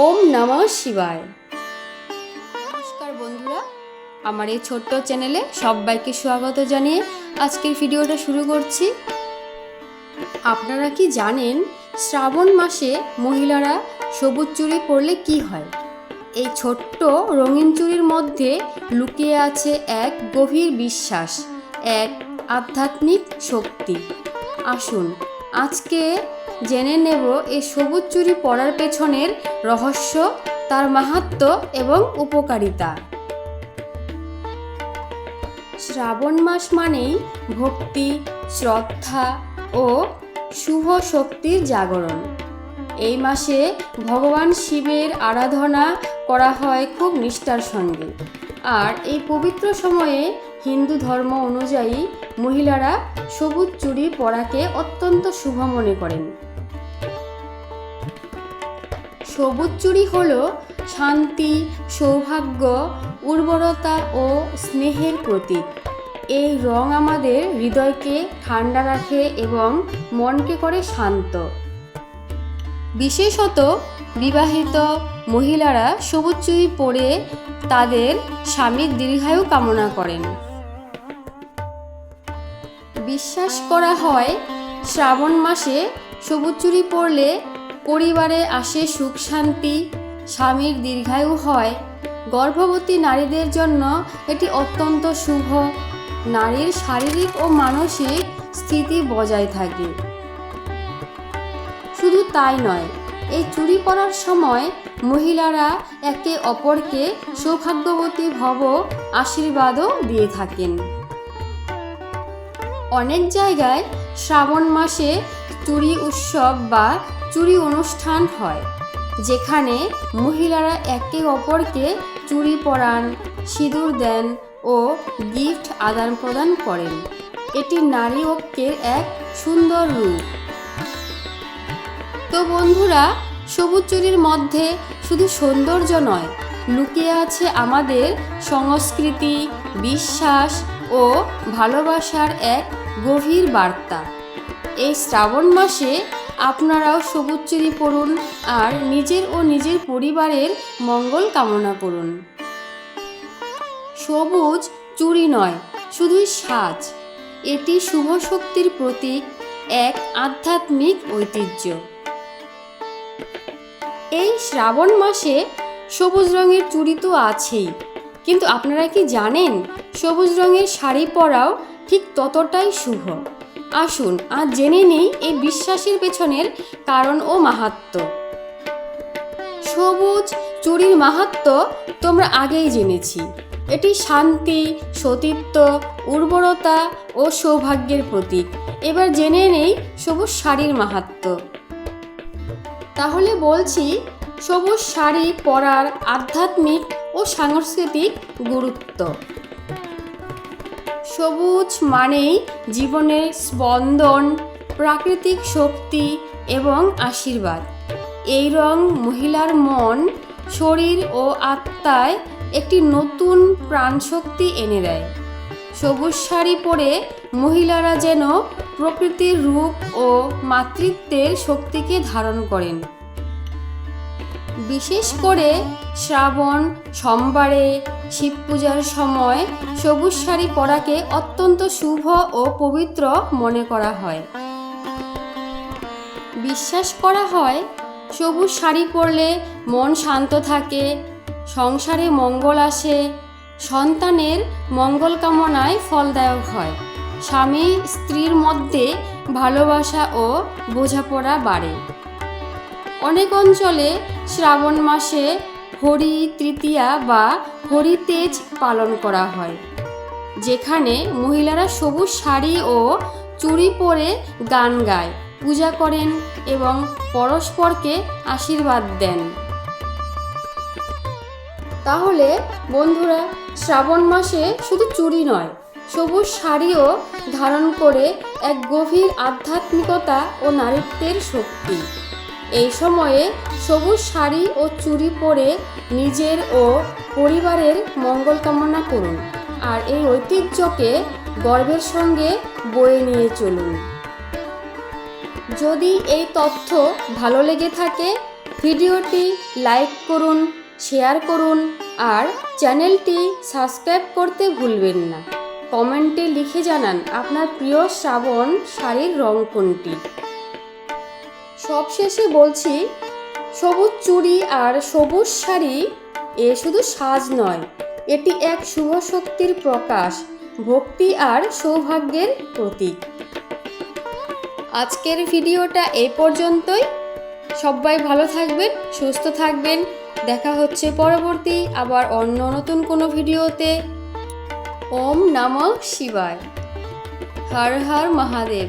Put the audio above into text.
ওম নমঃ শিবায়। নমস্কার বন্ধুরা, আমার এই ছোট্ট চ্যানেলে সবাইকে স্বাগত জানিয়ে আজকের ভিডিওটা শুরু করছি। আপনারা কি জানেন শ্রাবণ মাসে মহিলারা সবুজ চুরি পরলে কি হয়? এই ছোট্ট রঙিন চুরির মধ্যে লুকিয়ে আছে এক গভীর বিশ্বাস, এক আধ্যাত্মিক শক্তি। আসুন, আজকে জেনে নেব এই সবুজ চুরি পরার পেছনের রহস্য, তার মাহাত্ম্য এবং উপকারিতা। শ্রাবণ মাস মানেই ভক্তি, শ্রদ্ধা ও শুভ শক্তির জাগরণ। এই মাসে ভগবান শিবের আরাধনা করা হয় খুব নিষ্ঠার সঙ্গে। আর এই পবিত্র সময়ে হিন্দু ধর্ম অনুযায়ী মহিলারা সবুজ চুড়ি পরাকে অত্যন্ত শুভ মনে করেন। সবুজ চুড়ি হল শান্তি, সৌভাগ্য, উর্বরতা ও স্নেহের প্রতীক। এই রং আমাদের হৃদয়কে ঠান্ডা রাখে এবং মনকে করে শান্ত। বিশেষত বিবাহিত মহিলারা সবুজ চুড়ি পরে তাদের স্বামীর দীর্ঘায়ু কামনা করেন। বিশ্বাস করা হয়, শ্রাবণ মাসে সবুজ চুড়ি পরলে পরিবারে আসে সুখ শান্তি, স্বামীর দীর্ঘায়ু হয়। গর্ভবতী নারীদের জন্য এটি অত্যন্ত শুভ। নারীর শারীরিক ও মানসিক স্থিতি বজায় থাকে। শুধু তাই নয়, এই চুরি পরার সময় মহিলারা একে অপরকে সৌভাগ্যবতী ভব আশীর্বাদও দিয়ে থাকেন। অনেক জায়গায় শ্রাবণ মাসে চুরি উৎসব বা চুরি অনুষ্ঠান হয়, যেখানে মহিলারা একে অপরকে চুরি পরান সিঁদুর দেন ও গিফট আদান প্রদান করেন। এটি নারী ঐক্যের এক সুন্দর রূপ। তো বন্ধুরা, সবুজ চুরির মধ্যে শুধু সৌন্দর্য নয়, লুকিয়ে আছে আমাদের সংস্কৃতি, বিশ্বাস ও ভালোবাসার এক গভীর বার্তা। এই শ্রাবণ মাসে আপনারাও সবুজ চুরি পরুন আর নিজের ও নিজের পরিবারের মঙ্গল কামনা করুন। সবুজ চুরি নয়, শুধুই সাজ। এটি শুভ শক্তির প্রতীক, এক আধ্যাত্মিক ঐতিহ্য। এই শ্রাবণ মাসে সবুজ রঙের চুড়ি তো আছেই, কিন্তু আপনারা কি জানেন সবুজ রঙের শাড়ি পরাও ঠিক ততটাই শুভ? আসুন, আজ জেনে নেই এই বিশ্বাসের পেছনের কারণ ও মাহাত্ম্য। সবুজ চুরির মাহাত্ম্য তোমরা আগেই জেনেছি। এটি শান্তি, সতীত্ব, উর্বরতা ও সৌভাগ্যের প্রতীক। এবার জেনে নেই সবুজ শাড়ির মাহাত্ম্য। তাহলে বলছি, সবুজ শাড়ি পরার আধ্যাত্মিক ও সাংস্কৃতিক গুরুত্ব। সবুজ মানেই জীবনের স্পন্দন, প্রাকৃতিক শক্তি এবং আশীর্বাদ। এই রং মহিলার মন, শরীর ও আত্মায় একটি নতুন প্রাণশক্তি এনে দেয়। সবুজ শাড়ি পরে মহিলারা যেন প্রকৃতির রূপ ও মাতৃত্বের শক্তিকে ধারণ করেন। বিশেষ করে শ্রাবণ, সোমবারে শিব পূজার সময় সবুজ শাড়ি পরাকে অত্যন্ত শুভ ও পবিত্র মনে করা হয়। বিশ্বাস করা হয়, সবুজ শাড়ি পরলে মন শান্ত থাকে, সংসারে মঙ্গল আসে, সন্তানের মঙ্গল কামনায় ফলদায়ক হয়। স্বামী স্ত্রীর মধ্যে ভালোবাসা ও বোঝাপড়া বাড়ে। অনেক অঞ্চলে শ্রাবণ মাসে হরি, তৃতীয়া বা হরিতেজ পালন করা হয়, যেখানে মহিলারা সবুজ শাড়ি ও চুড়ি পরে গান গায়, পূজা করেন এবং পরস্পরকে আশীর্বাদ দেন। তাহলে বন্ধুরা, শ্রাবণ মাসে শুধু চুরি নয়, সবুজ শাড়িও ধারণ করে এক গভীর আধ্যাত্মিকতা ও নারীত্বের শক্তি। এই সময়ে সবুজ শাড়ি ও চুড়ি পরে নিজের ও পরিবারের মঙ্গল কামনা করুন আর এই ঐতিহ্যকে গর্বের সঙ্গে বয়ে নিয়ে চলুন। যদি এই তথ্য ভালো লেগে থাকে, ভিডিওটি লাইক করুন, শেয়ার করুন আর চ্যানেলটি সাবস্ক্রাইব করতে ভুলবেন না। কমেন্টে লিখে জানান আপনার প্রিয় শ্রাবণ শাড়ির রং কোনটি। সবশেষে বলছি, সবুজ চুড়ি আর সবুজ শাড়ি এ শুধু সাজ নয়, এটি এক শুভ শক্তির প্রকাশ, ভক্তি আর সৌভাগ্যের প্রতীক। আজকের ভিডিওটা এই পর্যন্তই। সবাই ভালো থাকবেন, সুস্থ থাকবেন। দেখা হচ্ছে পরবর্তী আবার অন্য নতুন কোনো ভিডিওতে। ওম নমঃ শিবায়। হর হর মহাদেব।